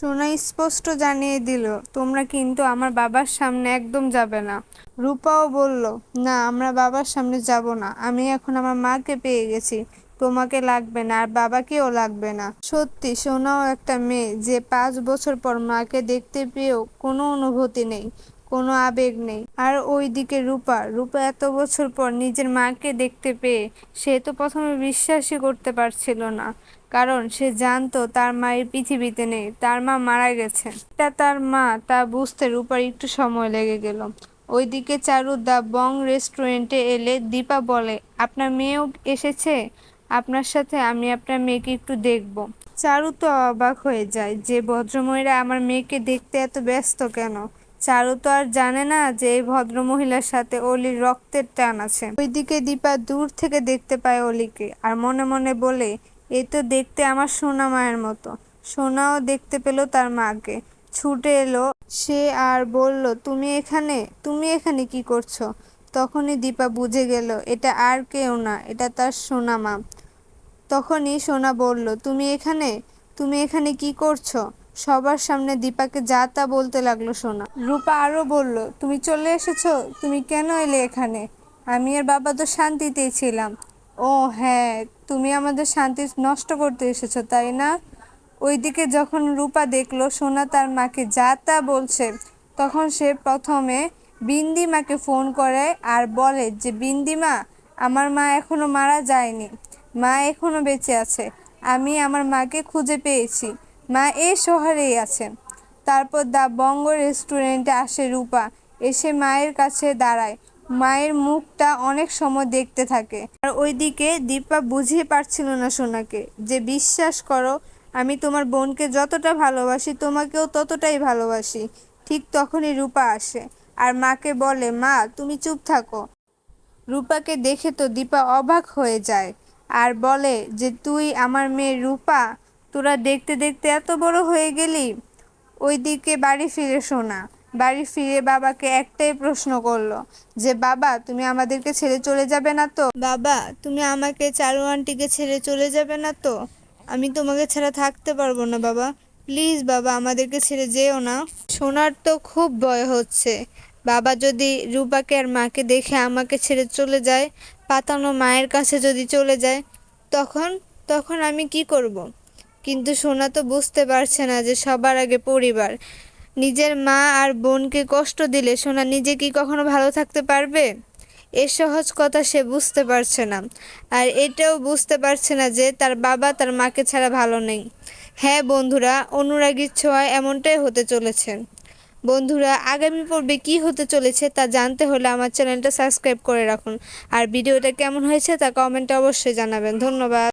সোনা স্পষ্ট জানিয়ে দিল, তোমরা কিন্তু আমার বাবার সামনে একদম যাবে না। রূপাও বলল, না, আমরা বাবার সামনে যাব না। আমি এখন আমার মাকে পেয়ে গেছি। তোমাকে লাগবে না, আর বাবাকেও লাগবে না। সত্যি, সোনাও একটা মেয়ে, যে পাঁচ বছর পর মাকে দেখতে পেয়েও কোনো অনুভূতি নেই। কোনো আবেগ নেই। আর ওইদিকে রূপা রূপা এত বছর পর নিজের মাকে দেখতে পেয়ে সে তো প্রথমে বিশ্বাসই করতে পারছিল না। কারণ সে জানতো তার মায়ের পৃথিবীতে নেই, তার মা মারা গেছে। তা তার মা তা বুঝতে রূপার একটু সময় লেগে গেল। ওইদিকে চারু দা বং রেস্টুরেন্টে এলে দীপা বলে, আপনার মেয়েও এসেছে? আপনার সাথে আমি আপনার মেয়েকে একটু দেখব। চারু তো অবাক হয়ে যায়, যে ভদ্রমহিলা আমার মেয়েকে দেখতে এত ব্যস্ত কেন? চারু তো আর জানে না যে এই ভদ্রমহিলার সাথে অলির রক্তের টান আছে। ওইদিকে দীপা দূর থেকে দেখতে পায় অলিকে আর মনে মনে বলে এ তো দেখতে আমার সোনা মায়ের মতো। সোনাও দেখতে পেল তার মাকে। ছুটে এলো, সে আর বলল, তুমি এখানে? তুমি এখানে কি করছ? তখনই দীপা বুঝে গেল, এটা আর কেউ না, এটা তার সোনা মা। তখনই সোনা বলল, তুমি এখানে? তুমি এখানে কি করছ? সবার সামনে দীপাকে যা তা বলতে লাগল সোনা। রূপা আরও বলল, তুমি চলে এসেছ? তুমি কেন এলে এখানে? আমি আর বাবা তো শান্তিতেই ছিলাম। ও হ্যাঁ তুমি আমাদের শান্তি নষ্ট করতে এসেছ, তাই না? ওইদিকে যখন রূপা দেখল সোনা তার মাকে যা তা বলছে, তখন সে প্রথমে বিন্দি মাকে ফোন করে আর বলে যে বিন্দি মা আমার মা এখনও মারা যায়নি। মা এখনও বেঁচে আছে। আমি আমার মাকে খুঁজে পেয়েছি। মা এই শহরেই আছে। তারপর দা বঙ্গ রেস্টুরেন্টে আসে রূপা। এসে মায়ের কাছে দাঁড়ায়। মায়ের মুখটা অনেক সময় দেখতে থাকে। আর ওইদিকে দীপা বুঝিয়ে পারছিল না সোনাকে যে, বিশ্বাস করো, আমি তোমার বোনকে যতটা ভালোবাসি, তোমাকেও ততটাই ভালোবাসি। ঠিক তখনই রূপা আসে আর মাকে বলে, মা, তুমি চুপ থাকো। রূপাকে দেখে তো দীপা অবাক হয়ে যায় আর বলে যে, তুই আমার মেয়ে রূপা? তোরা দেখতে দেখতে এত বড় হয়ে গেলি? ওইদিকে বাড়ি ফিরে শোনা। বাড়ি ফিরে বাবাকে একটাই প্রশ্ন করল, যে, বাবা, তুমি আমাদেরকে ছেড়ে চলে যাবে না তো? বাবা, তুমি আমাকে চারু আন্টিকে ছেড়ে চলে যাবে না তো? আমি তোমাকে ছাড়া থাকতে পারব না, বাবা। প্লিজ, বাবা, আমাদেরকে ছেড়ে যেও না। সোনার তো খুব ভয় হচ্ছে। বাবা যদি রূপাকে আর মাকে দেখে আমাকে ছেড়ে চলে যায়, পাতানো মায়ের কাছে যদি চলে যায়, তখন তখন আমি কি করব। কিন্তু সোনা তো বুঝতে পারছে না যে সবার আগে পরিবার। নিজের মা আর বোনকে কষ্ট দিলে সোনা নিজে কি কখনো ভালো থাকতে পারবে? এ সহজ কথা সে বুঝতে পারছে না। আর এটাও বুঝতে পারছে না যে তার বাবা তার মাকে ছাড়া ভালো নেই। হ্যাঁ বন্ধুরা, অনুরাগীর ছোঁয়ায় এমনটাই হতে চলেছে। বন্ধুরা, আগামী পর্বে কি হতে চলেছে তা জানতে হলে আমার চ্যানেলটা সাবস্ক্রাইব করে রাখুন। আর ভিডিওটা কেমন হয়েছে তা কমেন্টে অবশ্যই জানাবেন। ধন্যবাদ।